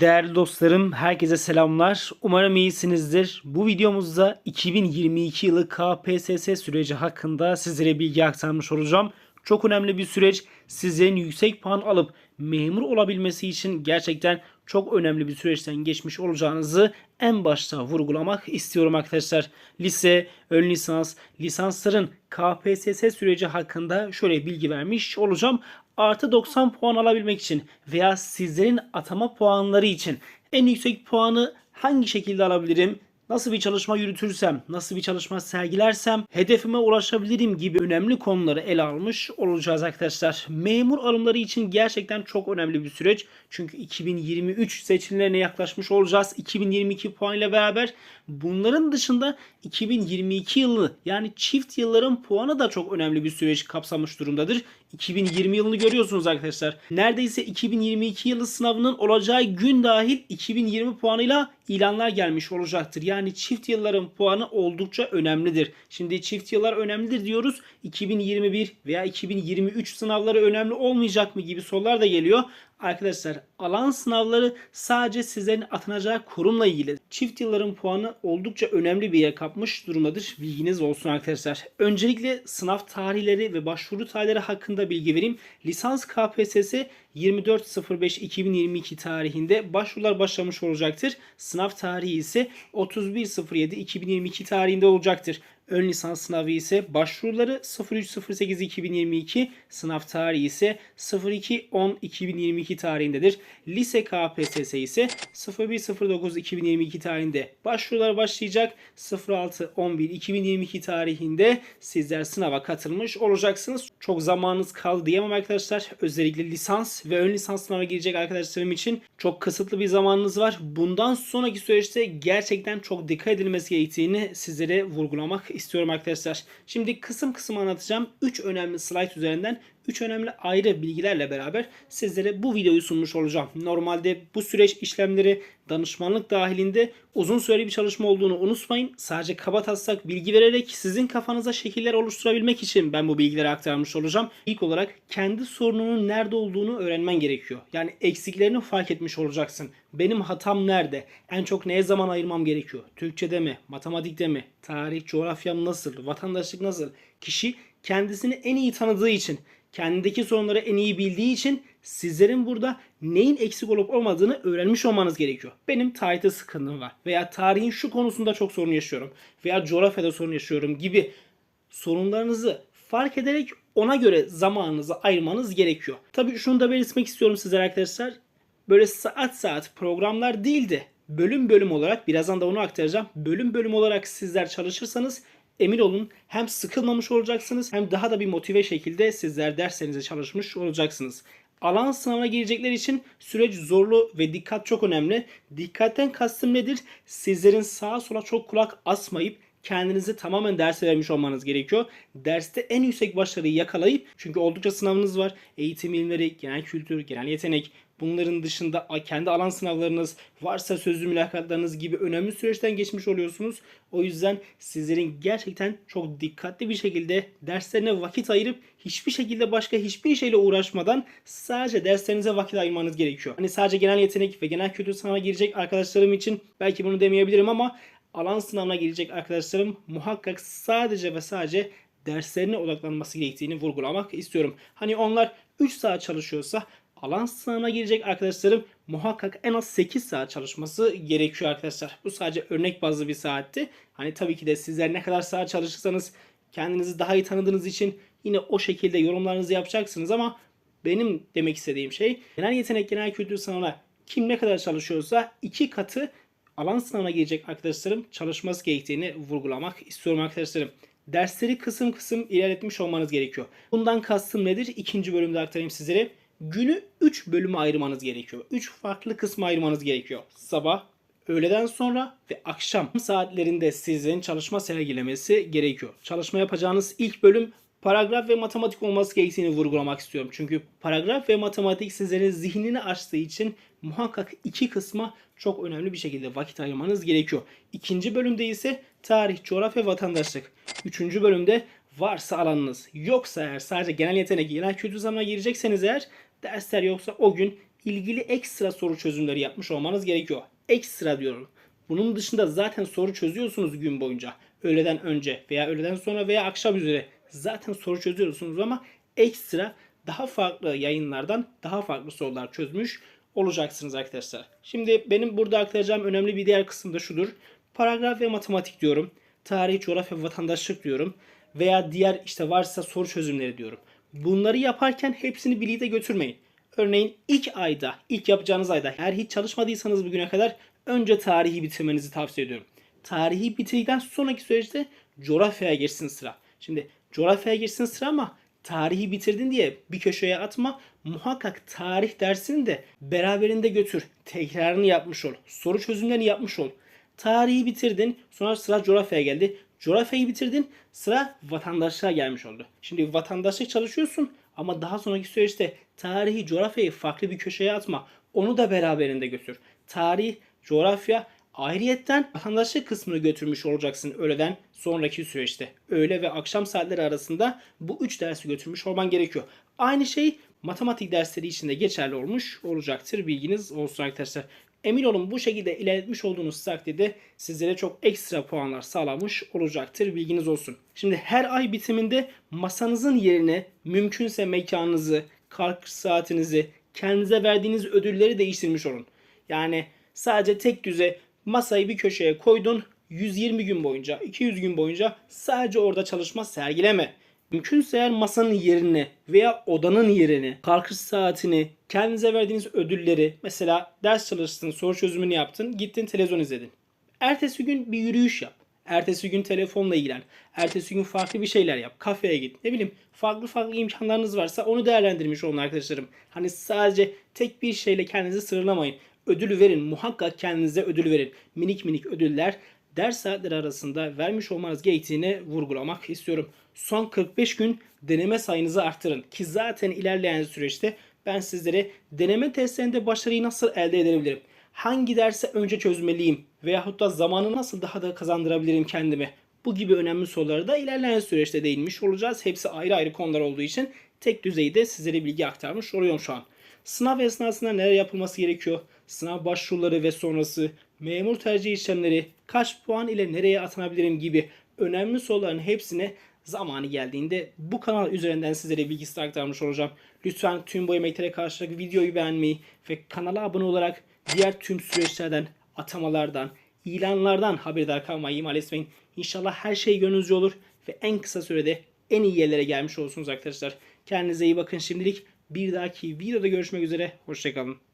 Değerli dostlarım, herkese selamlar. Umarım iyisinizdir. Bu videomuzda 2022 yılı KPSS süreci hakkında sizlere bilgi aktarmış olacağım. Çok önemli bir süreç. Sizlerin yüksek puan alıp memur olabilmesi için gerçekten çok önemli bir süreçten geçmiş olacağınızı en başta vurgulamak istiyorum arkadaşlar. Lise, ön lisans, lisansların KPSS süreci hakkında şöyle bilgi vermiş olacağım. Artı 90 puan alabilmek için veya sizlerin atama puanları için en yüksek puanı hangi şekilde alabilirim? Nasıl bir çalışma yürütürsem, nasıl bir çalışma sergilersem hedefime ulaşabilirim gibi önemli konuları ele almış olacağız arkadaşlar. Memur alımları için gerçekten çok önemli bir süreç. Çünkü 2023 seçimlerine yaklaşmış olacağız. 2022 puan ile beraber bunların dışında 2022 yılı yani çift yılların puanı da çok önemli bir süreç kapsamış durumdadır. 2020 yılını görüyorsunuz arkadaşlar. Neredeyse 2022 yılı sınavının olacağı gün dahil 2020 puanıyla ilanlar gelmiş olacaktır. Yani çift yılların puanı oldukça önemlidir. Şimdi çift yıllar önemlidir diyoruz. 2021 veya 2023 sınavları önemli olmayacak mı gibi sorular da geliyor. Arkadaşlar alan sınavları sadece sizlerin atanacağı kurumla ilgili. Çift yılların puanı oldukça önemli bir yer kapmış durumdadır. Bilginiz olsun arkadaşlar. Öncelikle sınav tarihleri ve başvuru tarihleri hakkında bilgi vereyim. Lisans KPSS 24.05.2022 tarihinde başvurular başlamış olacaktır. Sınav tarihi ise 31.07.2022 tarihinde olacaktır. Ön lisans sınavı ise başvuruları 03.08.2022, sınav tarihi ise 02.10.2022 tarihindedir. Lise KPSS ise 01.09.2022 tarihinde başvurular başlayacak. 06.11.2022 tarihinde sizler sınava katılmış olacaksınız. Çok zamanınız kaldı diyemem arkadaşlar. Özellikle lisans ve ön lisans sınavına girecek arkadaşlarım için çok kısıtlı bir zamanınız var. Bundan sonraki süreçte gerçekten çok dikkat edilmesi gerektiğini sizlere vurgulamak istiyorum arkadaşlar. Şimdi kısım kısım anlatacağım. 3 önemli slide üzerinden 3 önemli ayrı bilgilerle beraber sizlere bu videoyu sunmuş olacağım. Normalde bu süreç işlemleri danışmanlık dahilinde uzun süreli bir çalışma olduğunu unutmayın. Sadece kaba taslak bilgi vererek sizin kafanıza şekiller oluşturabilmek için ben bu bilgileri aktarmış olacağım. İlk olarak kendi sorununun nerede olduğunu öğrenmen gerekiyor. Yani eksiklerini fark etmiş olacaksın. Benim hatam nerede? En çok neye zaman ayırmam gerekiyor? Türkçede mi? Matematikte mi? Tarih, coğrafyam nasıl? Vatandaşlık nasıl? Kişi kendisini en iyi tanıdığı için kendindeki sorunları en iyi bildiği için sizlerin burada neyin eksik olup olmadığını öğrenmiş olmanız gerekiyor. Benim tarihte sıkıntım var veya tarihin şu konusunda çok sorun yaşıyorum veya coğrafyada sorun yaşıyorum gibi sorunlarınızı fark ederek ona göre zamanınızı ayırmanız gerekiyor. Tabii şunu da belirtmek istiyorum sizlere arkadaşlar. Böyle saat saat programlar değil de bölüm bölüm olarak birazdan da onu aktaracağım. Bölüm bölüm olarak sizler çalışırsanız emin olun hem sıkılmamış olacaksınız hem daha da bir motive şekilde sizler derslerinize çalışmış olacaksınız. Alan sınavına girecekler için süreç zorlu ve dikkat çok önemli. Dikkatten kastım nedir? Sizlerin sağa sola çok kulak asmayıp kendinizi tamamen derse vermiş olmanız gerekiyor. Derste en yüksek başarıyı yakalayıp çünkü oldukça sınavınız var. Eğitim ilimleri, genel kültür, genel yetenek, Bunların dışında kendi alan sınavlarınız, varsa sözlü mülakatlarınız gibi önemli süreçten geçmiş oluyorsunuz. O yüzden sizlerin gerçekten çok dikkatli bir şekilde derslerine vakit ayırıp hiçbir şekilde başka hiçbir şeyle uğraşmadan sadece derslerinize vakit ayırmanız gerekiyor. Hani sadece genel yetenek ve genel kültür sınavına girecek arkadaşlarım için belki bunu demeyebilirim ama alan sınavına girecek arkadaşlarım muhakkak sadece ve sadece derslerine odaklanması gerektiğini vurgulamak istiyorum. Hani onlar 3 saat çalışıyorsa alan sınavına girecek arkadaşlarım muhakkak en az 8 saat çalışması gerekiyor arkadaşlar. Bu sadece örnek bazlı bir saatti. Hani tabii ki de sizler ne kadar saat çalışırsanız kendinizi daha iyi tanıdığınız için yine o şekilde yorumlarınızı yapacaksınız ama benim demek istediğim şey genel yetenek genel kültür sınavına kim ne kadar çalışıyorsa iki katı alan sınavına girecek arkadaşlarım çalışması gerektiğini vurgulamak istiyorum arkadaşlarım. Dersleri kısım kısım ilerletmiş olmanız gerekiyor. Bundan kastım nedir? İkinci bölümde aktarayım sizlere günü 3 bölüme ayırmanız gerekiyor. 3 farklı kısma ayırmanız gerekiyor. Sabah, öğleden sonra ve akşam saatlerinde sizin çalışma sergilemesi gerekiyor. Çalışma yapacağınız ilk bölüm paragraf ve matematik olması gerektiğini vurgulamak istiyorum. Çünkü paragraf ve matematik sizlerin zihnini açtığı için muhakkak iki kısma çok önemli bir şekilde vakit ayırmanız gerekiyor. İkinci bölümde ise tarih, coğrafya, vatandaşlık. Üçüncü bölümde varsa alanınız. Yoksa eğer sadece genel yetenek, genel kültür zamanına girecekseniz eğer dersler yoksa o gün ilgili ekstra soru çözümleri yapmış olmanız gerekiyor. Ekstra diyorum. Bunun dışında zaten soru çözüyorsunuz gün boyunca. Öğleden önce veya öğleden sonra veya akşam üzere zaten soru çözüyorsunuz ama ekstra daha farklı yayınlardan daha farklı sorular çözmüş olacaksınız arkadaşlar. Şimdi benim burada aktaracağım önemli bir diğer kısım da şudur. Paragraf ve matematik diyorum. Tarih, coğrafya, vatandaşlık diyorum. Veya diğer işte varsa soru çözümleri diyorum. Bunları yaparken hepsini birlikte götürmeyin. Örneğin ilk ayda, ilk yapacağınız ayda eğer hiç çalışmadıysanız bugüne kadar önce tarihi bitirmenizi tavsiye ediyorum. Tarihi bitirdikten sonraki süreçte coğrafyaya geçsin sıra. Şimdi coğrafyaya geçsin sıra ama tarihi bitirdin diye bir köşeye atma. Muhakkak tarih dersini de beraberinde götür. Tekrarını yapmış ol. Soru çözümlerini yapmış ol. Tarihi bitirdin. Sonra sıra coğrafyaya geldi. Coğrafyayı bitirdin. Sıra vatandaşlığa gelmiş oldu. Şimdi vatandaşlık çalışıyorsun ama daha sonraki süreçte tarihi, coğrafyayı farklı bir köşeye atma. Onu da beraberinde götür. Tarih, coğrafya ayrıyetten vatandaşlık kısmını götürmüş olacaksın öğleden sonraki süreçte. Öğle ve akşam saatleri arasında bu üç dersi götürmüş olman gerekiyor. Aynı şey matematik dersleri için de geçerli olmuş olacaktır. Bilginiz olsun arkadaşlar. Emin olun bu şekilde ilerletmiş olduğunuz takdirde sizlere çok ekstra puanlar sağlamış olacaktır. Bilginiz olsun. Şimdi her ay bitiminde masanızın yerine mümkünse mekanınızı, kalkış saatinizi, kendinize verdiğiniz ödülleri değiştirmiş olun. Yani sadece tek düze masayı bir köşeye koydun. 120 gün boyunca, 200 gün boyunca sadece orada çalışma sergileme. Mümkünse eğer masanın yerini veya odanın yerini, kalkış saatini, kendinize verdiğiniz ödülleri, mesela ders çalıştın, soru çözümünü yaptın, gittin televizyon izledin. Ertesi gün bir yürüyüş yap. Ertesi gün telefonla ilgilen. Ertesi gün farklı bir şeyler yap. Kafeye git. Ne bileyim farklı farklı imkanlarınız varsa onu değerlendirmiş olun arkadaşlarım. Hani sadece tek bir şeyle kendinizi sınırlamayın. Ödülü verin. Muhakkak kendinize ödül verin. Minik minik ödüller ders saatleri arasında vermiş olmanız gerektiğini vurgulamak istiyorum. Son 45 gün deneme sayınızı arttırın ki zaten ilerleyen süreçte ben sizlere deneme testlerinde başarıyı nasıl elde edebilirim? Hangi derse önce çözmeliyim? Veyahut da zamanı nasıl daha da kazandırabilirim kendime? Bu gibi önemli soruları da ilerleyen süreçte değinmiş olacağız. Hepsi ayrı ayrı konular olduğu için tek düzeyde sizlere bilgi aktarmış oluyorum şu an. Sınav esnasında neler yapılması gerekiyor? Sınav başvuruları ve sonrası, memur tercih işlemleri, kaç puan ile nereye atanabilirim gibi önemli soruların hepsine zamanı geldiğinde bu kanal üzerinden sizlere bilgisi aktarmış olacağım. Lütfen tüm bu emeklere karşılık videoyu beğenmeyi ve kanala abone olarak diğer tüm süreçlerden, atamalardan, ilanlardan haberdar kalmayı ihmal etmeyin. İnşallah her şey gönlünüzce olur ve en kısa sürede en iyi yerlere gelmiş olursunuz arkadaşlar. Kendinize iyi bakın şimdilik. Bir dahaki videoda görüşmek üzere. Hoşçakalın.